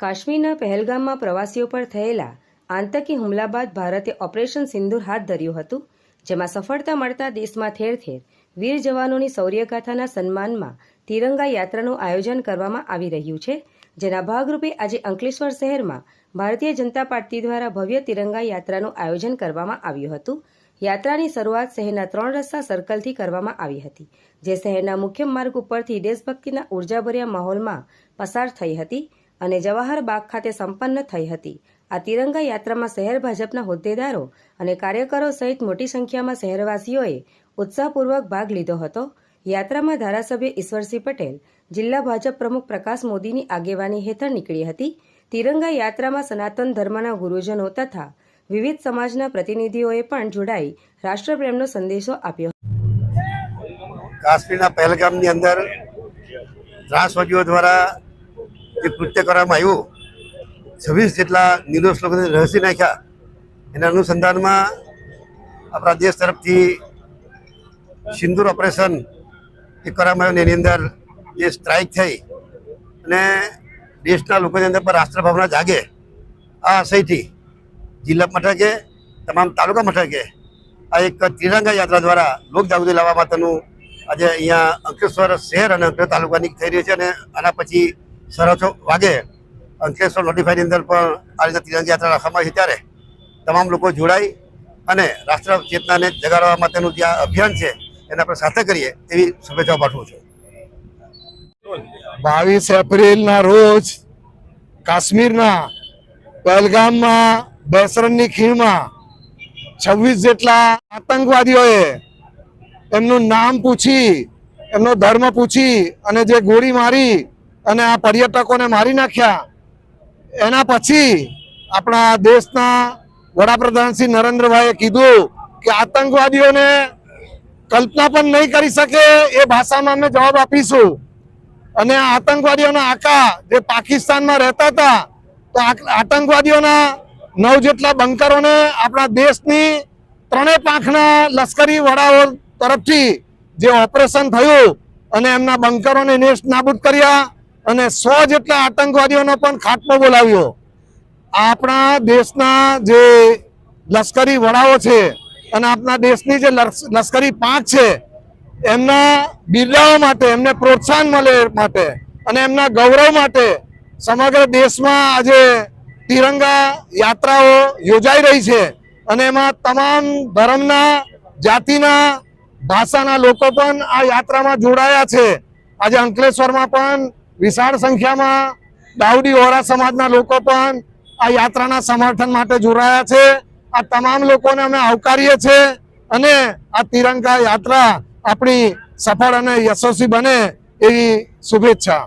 કાશ્મીરના પહેલગામમાં પ્રવાસીઓ પર થયેલા આતંકી હુમલા બાદ ભારતે ઓપરેશન સિંદુર હાથ ધર્યું હતું, જેમાં સફળતા મળતા દેશમાં ઠેર ઠેર વીર જવાનોની શૌર્યગાથાના સન્માનમાં તિરંગા યાત્રાનું આયોજન કરવામાં આવી રહ્યું છે, જેના ભાગરૂપે આજે અંકલેશ્વર શહેરમાં ભારતીય જનતા પાર્ટી દ્વારા ભવ્ય તિરંગા યાત્રાનું આયોજન કરવામાં આવ્યું હતું. યાત્રાની શરૂઆત શહેરના ત્રણ રસ્તા સર્કલથી કરવામાં આવી હતી, જે શહેરના મુખ્ય માર્ગ ઉપરથી દેશભક્તિના ઉર્જાભર્યા માહોલમાં પસાર થઈ હતી. અને જવાહર બાગ ખાતે સંપન્ન થઈ હતી. આ તિરંગા યાત્રામાં શહેર ભાજપના હોદ્દેદારો અને કાર્યકરો સહિત મોટી સંખ્યામાં શહેરવાસીઓએ ઉત્સાહપૂર્વક ભાગ લીધો હતો. યાત્રામાં ધારાસભ્ય ઈશ્વરસિંહ પટેલ, જિલ્લા ભાજપ પ્રમુખ પ્રકાશ મોદીની આગેવાની હેઠળ નીકળી હતી. તિરંગા યાત્રામાં સનાતન ધર્મના ગુરુજનો તથા વિવિધ સમાજના પ્રતિનિધિઓએ પણ જોડાઈ રાષ્ટ્રપ્રેમનો સંદેશો આપ્યો. કાશ્મીરના પહેલગામની અંદર ત્રાસવાદીઓ દ્વારા જે કૃત્ય કરવામાં આવ્યું, છવ્વીસ જેટલા નિર્દોષ લોકોને રહસી નાખ્યા. એના અનુસંધાનમાં આપણા દેશ તરફથી સિંદૂર ઓપરેશન એ કરવામાં આવ્યું એની અંદર જે સ્ટ્રાઇક થઈ અને દેશના લોકોની અંદર પણ રાષ્ટ્રભાવના જાગે. આ આશયથી જિલ્લા મથકે, તમામ તાલુકા મથકે આ એક તિરંગા યાત્રા દ્વારા લોક જાગૃતિ લાવવા માટેનું આજે અહીંયા અંકલેશ્વર શહેર અને અંકલેશ્વર તાલુકાની થઈ રહી છે અને આના પછી સરહદો વાગે. અંકલેશ્વર નોટિફાઈની અંદર પણ આ રીતે તિરંગી યાત્રા રાખવામાં આવી ત્યારે તમામ લોકો જોડાઈ અને રાષ્ટ્ર ચેતનાને જગાડવા માટેનું જે અભિયાન છે, એને આપણે સાથે કરીએ એવી શુભેચ્છાઓ પાઠવું છું. બાવીસ એપ્રિલના રોજ કાશ્મીરના પહેલગામમાં બેસરણની ખીણમાં છવ્વીસ જેટલા આતંકવાદીઓએ એમનું નામ પૂછી, એમનો ધર્મ પૂછી અને જે ગોળી મારી અને આ પર્યટકોને મારી નાખ્યા. એના પછી આપણા દેશના વડાપ્રધાન શ્રી નરેન્દ્રભાઈએ કીધું કે આતંકવાદીઓને કલ્પના પણ નહીં કરી શકે એ ભાષામાં અમે જવાબ આપીશું. અને આતંકવાદીઓના આકા જે પાકિસ્તાનમાં રહેતા હતા, તો આતંકવાદીઓના નવ જેટલા બંકરોને આપણા દેશની ત્રણેય પાંખના લશ્કરી વડાઓ તરફથી જે ઓપરેશન થયું અને એમના બંકરોને નેસ્ટ નાબૂદ કર્યા અને સો જેટલા આતંકવાદીઓનો પણ ખાત્મો બોલાવ્યો. આપણા દેશના જે લશ્કરી વડાઓ છે અને આપણા દેશની જે લશ્ક- લશ્કરી પાંખ છે, એમના બિરદાઓ માટે, એમને પ્રોત્સાહન મળે માટે અને એમના ગૌરવ માટે સમગ્ર દેશમાં આજે તિરંગા યાત્રાઓ યોજાઈ રહી છે અને એમાં તમામ ધર્મના, જાતિના, ભાષાના લોકો પણ આ યાત્રામાં જોડાયા છે. આજે અંકલેશ્વરમાં પણ વિશાળ સંખ્યામાં દાઉડી વોરા સમાજના લોકો પણ આ યાત્રાના સમર્થન માટે જોડાયા છે. આ તમામ લોકોને અમે આવકારીએ છીએ અને આ તિરંગા યાત્રા આપણી સફળ અને યશસ્વી બને એવી શુભેચ્છા.